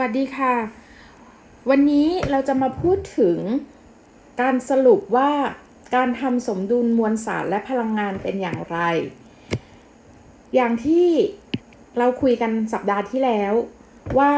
วัสดีค่ะ วันนี้เราจะมาพูดถึงการสรุปว่าการทำสมดุลมวลสารและพลังงานเป็นอย่างไร อย่างที่เราคุยกันสัปดาห์ที่แล้วว่า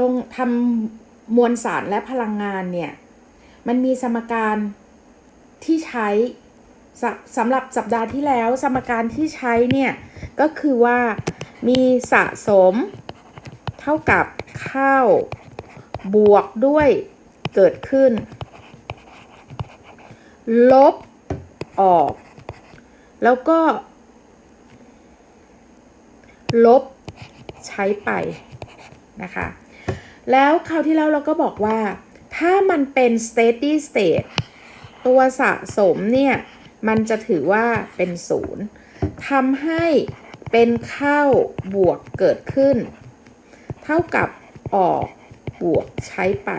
ลงทำมวลสารและพลังงานเนี่ย มันมีสมการที่ใช้สสำหรับสัปดาห์ที่แล้วสมการที่ใช้เนี่ย ก็คือว่ามีสะสม เท่ากับ เข้า บวกด้วยเกิดขึ้น ลบออก แล้วก็ ลบใช้ไปนะคะ แล้วคราวที่แล้วเราก็บอกว่า ถ้ามันเป็น steady state ตัวสะสมเนี่ย มันจะถือว่าเป็นศูนย์ทำให้เป็นเข้าบวกเกิดขึ้น เท่ากับ ออกบวกใช้ไป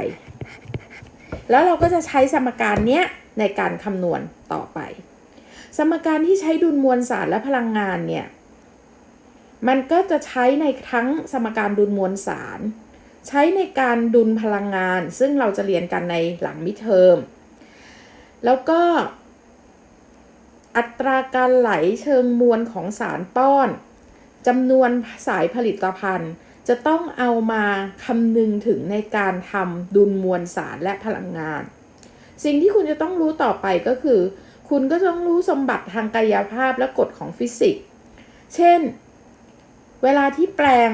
แล้วเราก็จะใช้สมการเนี้ยในการคำนวณต่อไป สมการที่ใช้ดุลมวลสารและพลังงานเนี่ยมันก็จะใช้ในทั้งสมการดุลมวลสาร ใช้ในการดุลพลังงาน ซึ่งเราจะเรียนกันในหลังมิเทอมแล้วก็อัตราการไหลเชิงมวลของสารป้อนจำนวนสายผลิตภัณฑ์ จะต้องเอามาคำนึงถึงในการทำดุลมวลสารและพลังงาน สิ่งที่คุณจะต้องรู้ต่อไปก็คือ คุณก็ต้องรู้สมบัติทางกายภาพและกฎของฟิสิกส์ เช่น เวลาที่แปลง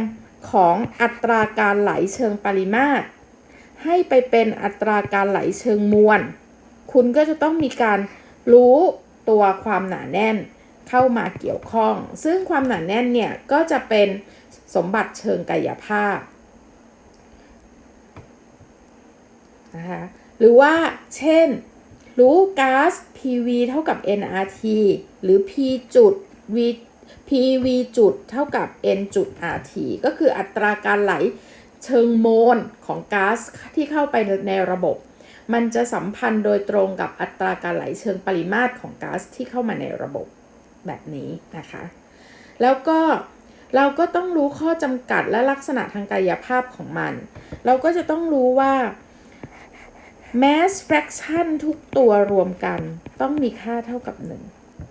ของอัตราการไหลเชิงปริมาตร ให้ไปเป็นอัตราการไหลเชิงมวล คุณก็จะต้องมีการรู้ตัวความหนาแน่นเข้ามาเกี่ยวข้อง ซึ่งความหนาแน่นเนี่ยก็จะเป็น สมบัติเชิงกายภาพนะคะหรือว่าเช่น รู้ก๊าซ PV เท่ากับ nRT หรือ P จุด V PV จุดเท่ากับ N จุด RT ก็คืออัตราการไหลเชิงโมลของก๊าซที่เข้าไปในระบบ มันจะสัมพันธ์โดยตรงกับอัตราการไหลเชิงปริมาตรของก๊าซที่เข้ามาในระบบแบบนี้นะคะ แล้วก็ เราก็ต้องรู้ข้อจำกัดและลักษณะทางกายภาพของมัน เราก็จะต้องรู้ว่า mass fraction ทุกตัวรวมกันต้องมีค่าเท่ากับ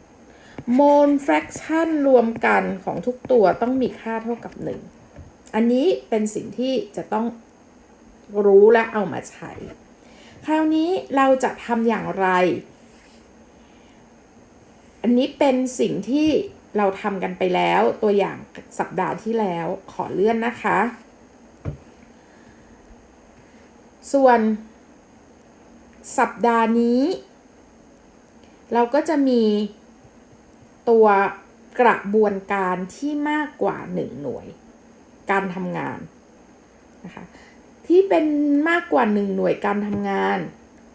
1 mole fraction รวมกันของทุกตัวต้องมีค่าเท่ากับ 1 อันนี้เป็นสิ่งที่จะต้องรู้และเอามาใช้ คราวนี้เราจะทำอย่างไร อันนี้เป็นสิ่งที่ เราทำกันไปแล้วตัวอย่างสัปดาห์ที่แล้วขอเลื่อนนะคะ ส่วนสัปดาห์นี้ เราก็จะมีตัวกระบวนการที่มากกว่า 1 หน่วย การทำงานนะคะที่เป็นมากกว่า 1 หน่วยการทำงาน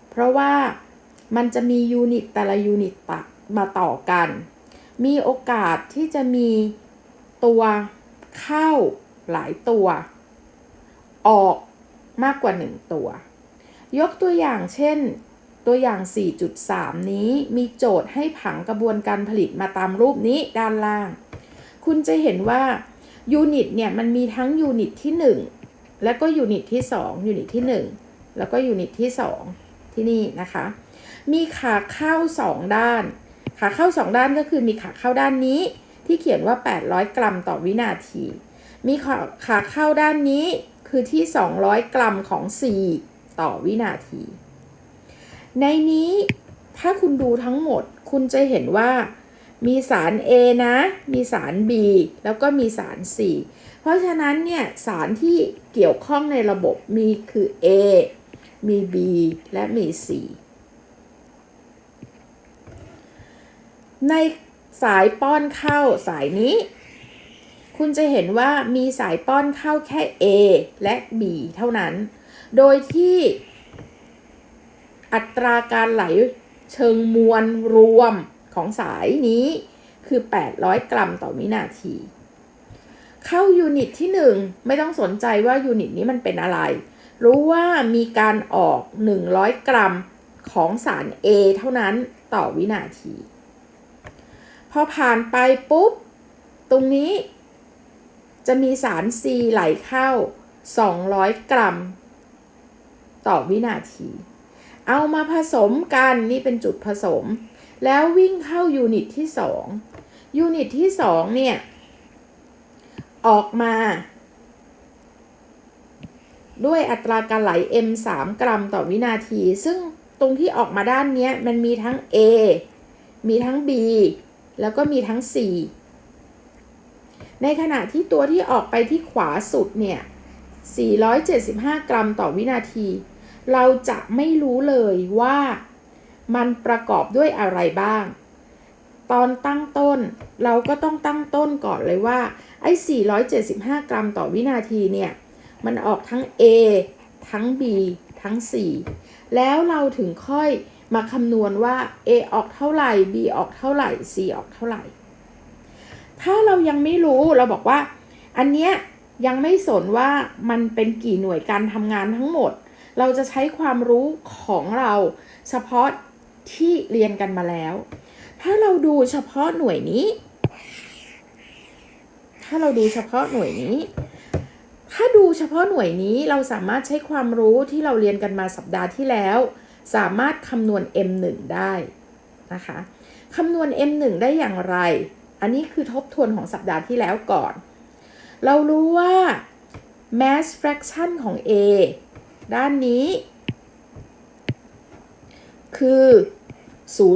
เพราะว่ามันจะมียูนิตแต่ละยูนิตมาต่อกัน มีโอกาสที่จะมีตัวเข้าหลายตัว ออกมากกว่า 1 ตัว ยกตัวอย่างเช่นตัวอย่าง 4.3 นี้มีโจทย์ให้ผังกระบวนการผลิตมาตามรูปนี้ด้านล่าง คุณจะเห็นว่ายูนิตเนี่ยมันมีทั้งยูนิตที่ 1 แล้วก็ยูนิตที่ 2 ยูนิตที่ 1 แล้วก็ยูนิตที่ 2 ที่นี่นะคะ มีขาเข้า 2 ด้าน ขาเข้า 2 ด้านก็คือมีขาเข้าด้านนี้ที่เขียนว่า 800 กรัมต่อวินาที มีขาขาเข้าด้านนี้คือที่ 200 กรัมของ 4 ต่อวินาที ในนี้ถ้าคุณดูทั้งหมด คุณจะเห็นว่ามีสาร A นะ มีสาร B แล้วก็มีสาร C เพราะฉะนั้นเนี่ยสารที่เกี่ยวข้องในระบบมีคือ A มี B และมี C ในสายป้อนเข้าสายนี้ คุณจะเห็นว่ามีสายป้อนเข้าแค่ A และ B เท่านั้น โดยที่อัตราการไหลเชิงมวลรวมของสายนี้คือ 800 กรัมต่อวินาที เข้ายูนิตที่ 1 ไม่ต้องสนใจว่ายูนิตนี้มันเป็นอะไร รู้ว่ามีการออก 100 กรัมของสาร A เท่านั้นต่อวินาที อผ่านไปปุ๊บ ตรงนี้ จะมีสาร C ไหลเข้า 200 กรัม ต่อวินาที เอามาผสมกันนี่เป็นจุดผสม แล้ววิ่งเข้ายูนิตที่ 2 ยูนิตที่ 2 เนี่ย ออกมา ด้วยอัตราการไหล m 3 กรัมต่อวินาที ซึ่งตรงที่ออกมาด้านนี้มันมีทั้ง a มีทั้ง b แล้วก็มีทั้ง c ในขณะที่ตัวที่ออกไปที่ขวาสุดเนี่ย 475 กรัมต่อวินาที เราจะไม่รู้เลยว่ามันประกอบด้วยอะไรบ้าง ตอนตั้งต้นเราก็ต้องตั้งต้นก่อนเลยว่า ไอ้ 475 กรัมต่อวินาทีเนี่ย มันออกทั้ง A ทั้ง B ทั้ง C แล้วเราถึงค่อยมาคำนวณว่า A ออกเท่าไหร่ B ออกเท่าไหร่ C ออกเท่าไหร่ ถ้าเรายังไม่รู้เราบอกว่า อันเนี้ยยังไม่สนว่ามันเป็นกี่หน่วยการทำงานทั้งหมด เราจะใช้ความรู้ของเรา เฉพาะที่เรียนกันมาแล้ว ถ้าเราดูเฉพาะหน่วยนี้ ถ้าเราดูเฉพาะหน่วยนี้ ถ้าดูเฉพาะหน่วยนี้เราสามารถใช้ความรู้ที่เราเรียนกันมาสัปดาห์ที่แล้ว สามารถคำนวณ M1 ได้นะคะคำนวณ M1 ได้อย่างไร อันนี้คือทบทวนของสัปดาห์ที่แล้วก่อน เรารู้ว่า mass fraction ของ A ด้านนี้ คือ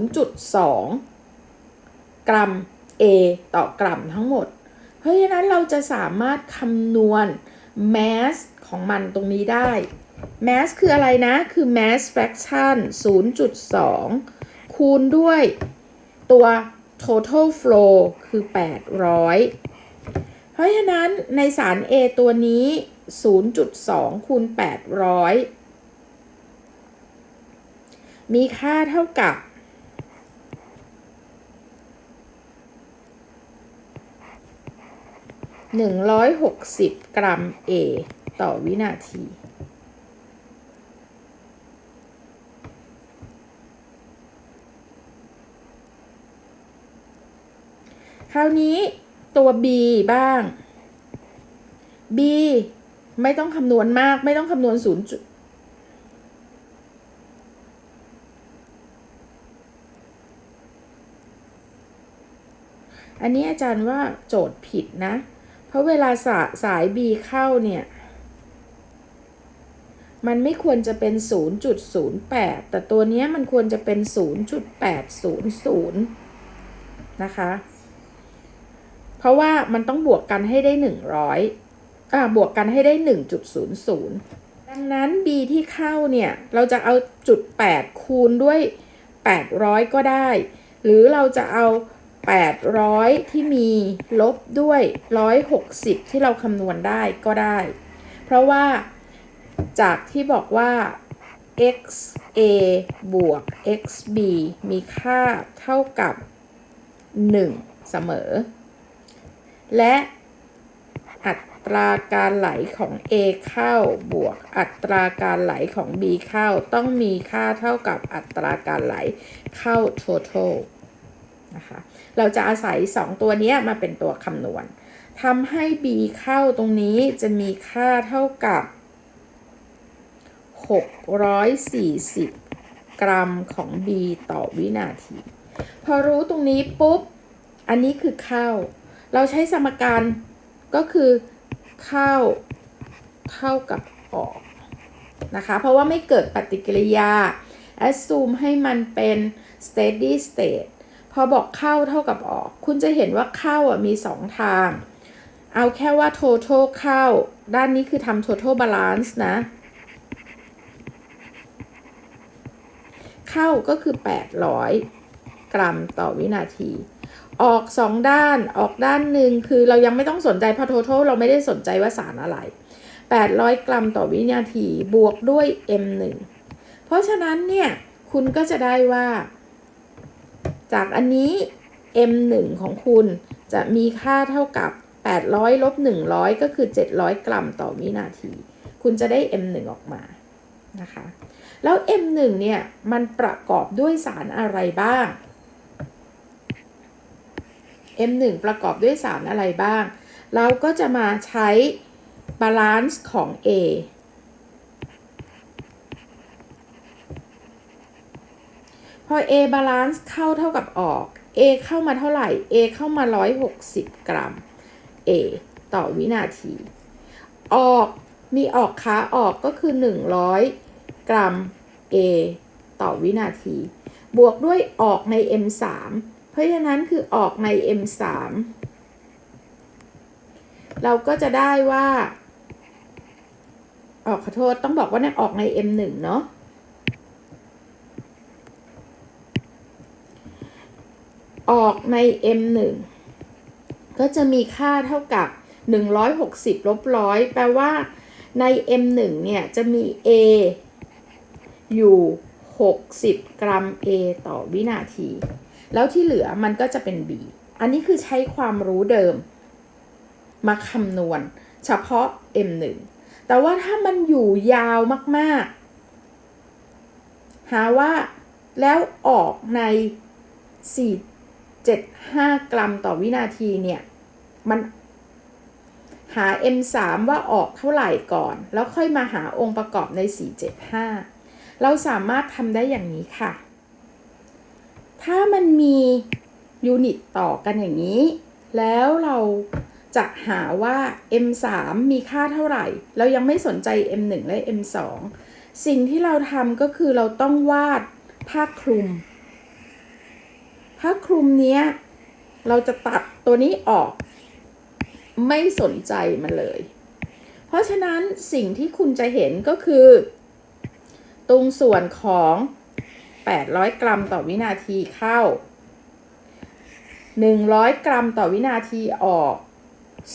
0.2 กรัม A ต่อกรัมทั้งหมด เพราะฉะนั้นเราจะสามารถคำนวณ mass ของมันตรงนี้ได้ mass คืออะไรนะ คือ mass fraction 0.2 คูณด้วยตัว total flow คือ 800 เพราะฉะนั้นในสาร A ตัวนี้ 0.2 คูณ 800 มีค่าเท่ากับ 160 กรัม A ต่อวินาที คราวนี้ตัว B บ้าง B ไม่ต้องคำนวณมากไม่ต้องคำนวณ0จุดอันนี้อาจารย์ว่าโจทย์ผิดนะ เพราะเวลาสาสาย B เข้าเนี่ย มันไม่ควรจะเป็น 0.08 แต่ตัวนี้มันควรจะเป็น 0.800 นะคะ เพราะว่ามันต้องบวกกันให้ได้ 100อ่าบวกกันให้ได้ 1.00 ดังนั้น b ที่เข้าเนี่ย เราจะเอาจุด 8 คูณด้วย 800 ก็ได้ หรือเราจะเอา 800 ที่มีลบด้วย 160 ที่เราคำนวณได้ก็ได้ เพราะว่าจากที่บอกว่า x a บวก x b มีค่าเท่ากับ 1 เสมอ และอัตราการไหลของ A เข้าบวกอัตราการไหลของ B เข้าต้องมีค่าเท่ากับอัตราการไหลเข้า total นะคะ เราจะอาศัย 2 ตัวนี้มาเป็นตัวคำนวณทำให้ B เข้าตรงนี้จะมีค่าเท่ากับ 640 กรัมของ B ต่อวินาที พอรู้ตรงนี้ปุ๊บ อันนี้คือเข้า เราใช้สมการก็คือเข้าเท่ากับออกนะคะ เพราะว่าไม่เกิดปฏิกิริยา assume ให้มันเป็น steady state พอบอกเข้าเท่ากับออก คุณจะเห็นว่าเข้าอะมี 2 ทาง เอาแค่ว่า total เข้า ด้านนี้คือทำ total balance นะ เข้าก็คือ 800 กรัมต่อวินาที ออก 2 ด้านออกด้านหนึ่งคือเรายังไม่ต้องสนใจเพราะ total เราไม่ได้สนใจว่าสารอะไร 800 กรัมต่อวินาทีบวกด้วย m1 เพราะฉะนั้นเนี่ย คุณก็จะได้ว่า จากอันนี้ m1 ของคุณจะมีค่าเท่ากับ 800ลบ100 ก็คือ 700 กรัมต่อวินาที คุณจะได้ m1 ออกมานะคะ แล้ว m1 เนี่ยมันประกอบด้วยสารอะไรบ้าง m1 ประกอบด้วยสารอะไรบ้าง เราก็จะมาใช้บาลานซ์ของ A พอ A บาลานซ์เข้าเท่ากับออก A เข้ามาเท่าไหร่ A เข้ามา 160 กรัม A ต่อวินาที ออกมีออกขาออกก็คือ 100 กรัม A ต่อวินาที บวกด้วยออกใน M3 เพราะฉะนั้นคือออกใน M3 เราก็จะได้ว่า ออกขอโทษต้องบอกว่าในออกใน M1 เนาะ ออกใน M1 ก็จะมีค่าเท่ากับ 160ลบร้อยแปลว่าใน M1 เนี่ยจะมี A อยู่ 60 กรัม A ต่อวินาที แล้วที่เหลือมันก็จะเป็น B อันนี้คือใช้ความรู้เดิม มาคำนวณ เฉพาะ M1 แต่ว่าถ้ามันอยู่ยาวมาก ๆ หาว่าแล้วออกใน 75 กรัมต่อวินาทีเนี่ย มันหา M3 ว่าออกเท่าไหร่ก่อน แล้วค่อยมาหาองค์ประกอบใน 475 เราสามารถทำได้อย่างนี้ค่ะ ถ้ามันมียูนิตต่อกันอย่างนี้ แล้วเราจะหาว่า M3 มีค่าเท่าไหร่ เรายังไม่สนใจ M1 และ M2 สิ่งที่เราทำก็คือเราต้องวาดผ้าคลุม ผ้าคลุมเนี้ย เราจะตัดตัวนี้ออก ไม่สนใจมันเลย เพราะฉะนั้นสิ่งที่คุณจะเห็นก็คือ ตรงส่วนของ 800 กรัมต่อวินาทีเข้า 100 กรัมต่อวินาทีออก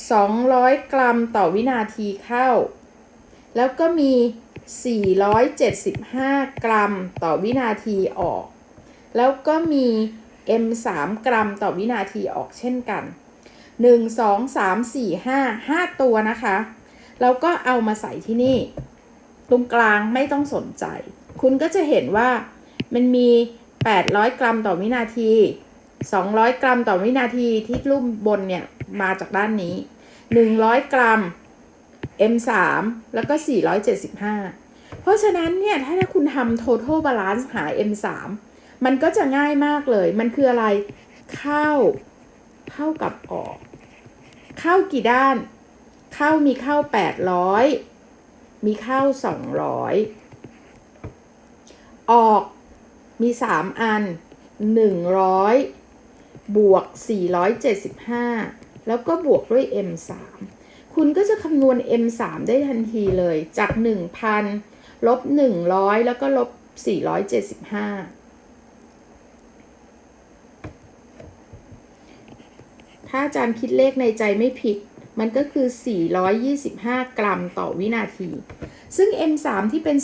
200 กรัมต่อวินาทีเข้า แล้วก็มี 475 กรัมต่อวินาทีออก แล้วก็มี M 3กรัมต่อวินาทีออกเช่นกัน 1 2 3 4 5 5 ตัวนะคะ แล้วก็เอามาใส่ที่นี่ ตรงกลางไม่ต้องสนใจ คุณก็จะเห็นว่ามันมี 800 กรัมต่อวินาที 200 กรัมต่อวินาทีที่รูปบนเนี่ยมาจากด้านนี้ 100 กรัม M3 แล้วก็ 475 เพราะฉะนั้นเนี่ย ถ้าคุณทำ total balance หา M3 มันก็จะง่ายมากเลย มันคืออะไรเข้าเท่ากับออกเข้ากี่ด้านเข้ามีเข้า800มีเข้า200ออกมี3อัน100บวก475แล้วก็บวกด้วย M3 คุณก็จะคำนวณ M3 ได้ทันทีเลยจาก1,000ลบ100แล้วก็ลบ475 ถ้าอาจารย์คิดเลขในใจไม่ผิด มันก็คือ 425 กรัมต่อวินาที ซึ่ง M3 ที่เป็น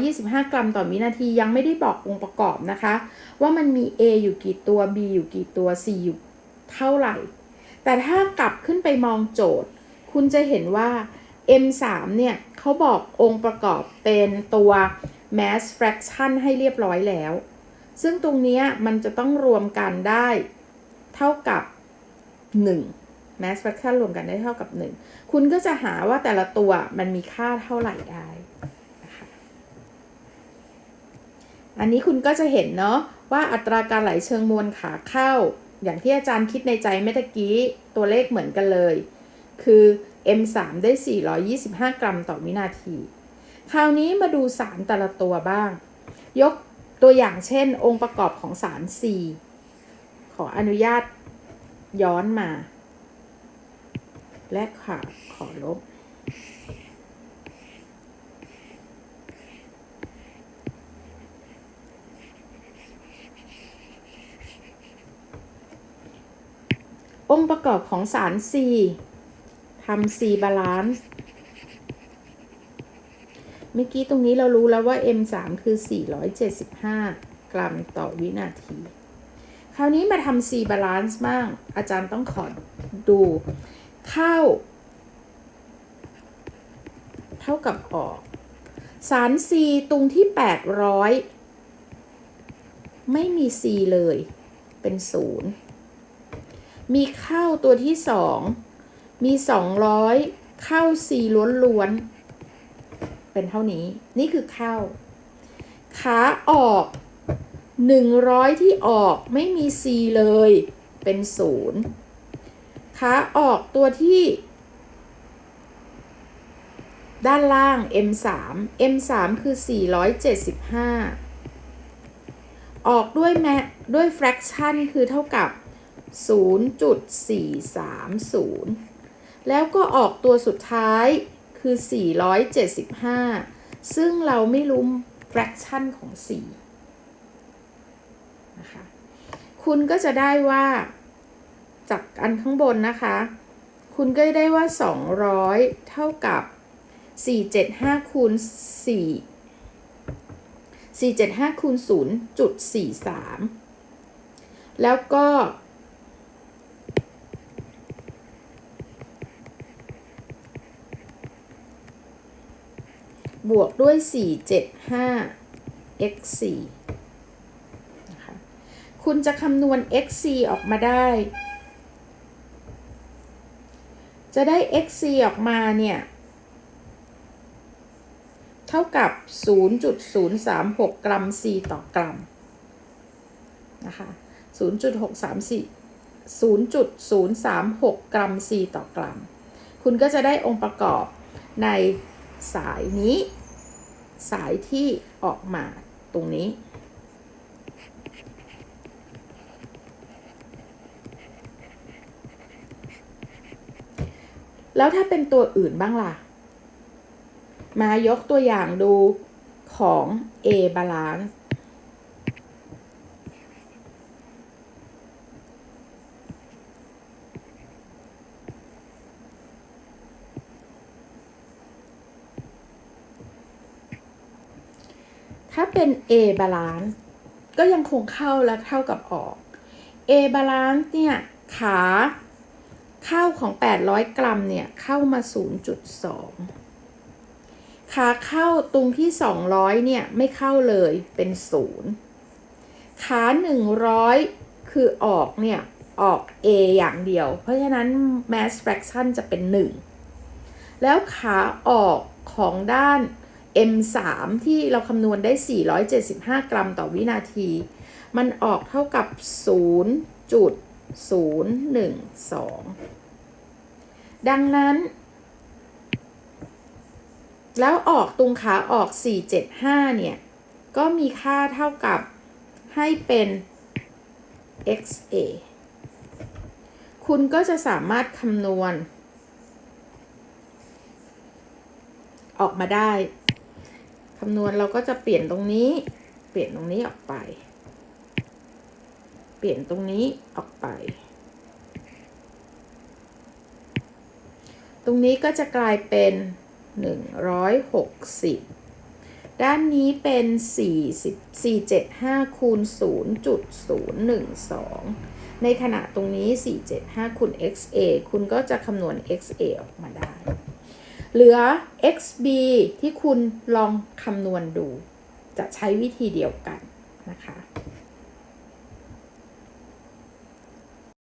425 กรัมต่อวินาทียังไม่ได้บอกองค์ประกอบนะคะ ว่ามันมี A อยู่กี่ตัว B อยู่กี่ตัว C อยู่เท่าไหร่ แต่ถ้ากลับขึ้นไปมองโจทย์ คุณจะเห็นว่า M3 เนี่ยเขาบอกองค์ประกอบเป็นตัว mass fraction ให้เรียบร้อยแล้ว ซึ่งตรงนี้มันจะต้องรวมกันได้ เท่ากับ 1 mass fraction รวมกันได้เท่ากับ 1 คุณก็จะหาว่าแต่ละตัวมันมีค่าเท่าไหร่ได้นะคะอันนี้คุณก็จะเห็นเนาะว่าอัตราการไหลเชิงมวลขาเข้า อย่างที่อาจารย์คิดในใจเมื่อกี้ตัวเลขเหมือนกันเลย คือ M3 ได้ 425 กรัมต่อวินาที คราวนี้มาดูสารแต่ละตัวบ้าง ยกตัวอย่างเช่น องค์ประกอบของสาร C ขออนุญาต ย้อนมา และค่ะขอลบ องค์ประกอบของสาร C ทำ C balance เมื่อกี้ตรงนี้เรารู้แล้วว่า M3 คือ 475 กรัมต่อวินาที คราวนี้มาทำ C balance บ้าง อาจารย์ต้องขอดูเข้า เท่ากับออก สาร C ตรงที่ 800 ไม่มี C เลย เป็น 0 มีเข้าตัวที่ 2 มี 200 เข้า C ล้วนๆ เป็นเท่านี้ นี่คือเข้า ขาออก 100 ที่ออกไม่มี C เลยเป็น0ขาออกตัวที่ ด้านล่าง M3 M3 คือ 475 ออกด้วยแมด้วย fraction คือเท่ากับ 0.430 แล้วก็ออกตัวสุดท้ายคือ 475 ซึ่งเราไม่รู้ fraction ของ 4 นะคะ คุณก็จะได้ว่าจากอันข้างบนนะคะ คุณก็ได้ว่า 200 เท่ากับ 475คูณ4 475คูณ0.43 แล้วก็บวกด้วย 475 x 4 คุณจะคำนวณ x 4ออกมาได้ จะได้ x 4ออกมาเนี่ย เท่ากับ 0.036 กรัม C ต่อกรัมนะคะ0.634 0.036 กรัม C ต่อกรัม คุณก็จะได้องค์ประกอบในสายนี้ สายที่ออกมาตรงนี้ แล้วถ้าเป็นตัวอื่นบ้างล่ะ มายกตัวอย่างดูของ A balance ถ้าเป็น A balance ก็ยังคงเข้าและเท่ากับออก A balance เนี่ย ขา ข้าวของ 800 กรัมเนี่ยเข้ามา 0.2 ขาเข้าตรงที่ 200 เนี่ยไม่เข้าเลยเป็น 0 ขา 100 คือออกเนี่ยออก A อย่างเดียว เพราะฉะนั้น mass fraction จะเป็น 1 แล้วขาออกของด้าน M3 ที่เราคำนวณได้ 475 กรัมต่อวินาที มันออกเท่ากับ 0.012 ดังนั้น แล้วออกตรงขาออก 475 เนี่ย ก็มีค่าเท่ากับให้เป็น XA คุณก็จะสามารถคำนวณ ออกมาได้ คำนวณเราก็จะเปลี่ยนตรงนี้ เปลี่ยนตรงนี้ออกไป เปลี่ยนตรงนี้ออกไป ตรงนี้ก็จะกลายเป็น 160 ด้านนี้เป็น 40 475คูณ0.012 ในขณะตรงนี้ 475คูณ XA คุณก็จะคำนวณ XA ออกมาได้ เหลือ xb ที่คุณลองคำนวณดู จะใช้วิธีเดียวกันนะคะ